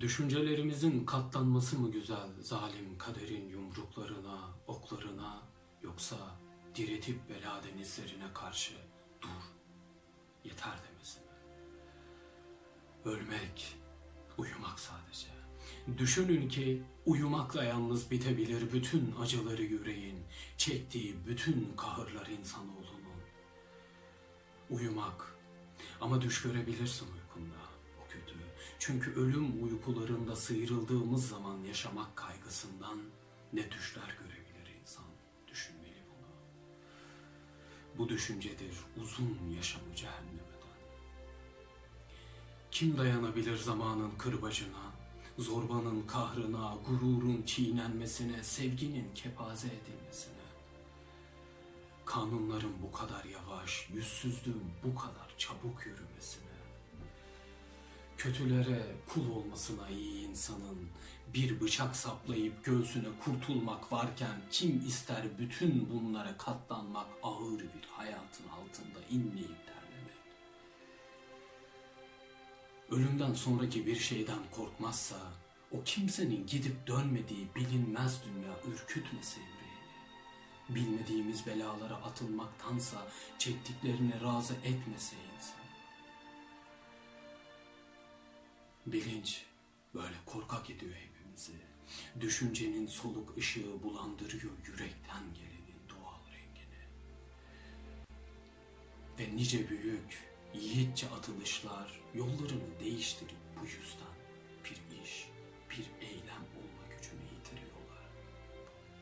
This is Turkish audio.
Düşüncelerimizin katlanması mı güzel zalim kaderin yumruklarına, oklarına yoksa diretip bela denizlerine karşı dur, yeter demesi mi? Ölmek, uyumak sadece. Düşünün ki uyumakla yalnız bitebilir bütün acıları yüreğin, çektiği bütün kahırlar insanoğlunun. Uyumak ama düş görebilirsin uykunda. Çünkü ölüm uykularında sıyrıldığımız zaman yaşamak kaygısından ne düşler görebilir insan. Düşünmeli bunu. Bu düşüncedir uzun yaşamı cehennem eden. Kim dayanabilir zamanın kırbacına, zorbanın kahrına, gururun çiğnenmesine, sevginin kepaze edilmesine? Kanunların bu kadar yavaş, yüzsüzlüğün bu kadar çabuk yürümesine? Kötülere kul olmasına iyi insanın bir bıçak saplayıp göğsüne kurtulmak varken kim ister bütün bunlara katlanmak ağır bir hayatın altında inleyip terlemek? Ölümden sonraki bir şeyden korkmazsa o kimsenin gidip dönmediği bilinmez dünya ürkütmese yüreğini. Bilmediğimiz belalara atılmaktansa çektiklerine razı etmese Bilinç böyle korkak ediyor hepimizi. Düşüncenin soluk ışığı bulandırıyor yürekten gelenin doğal rengini. Ve nice büyük, yiğitçe atılışlar yollarını değiştirip bu yüzden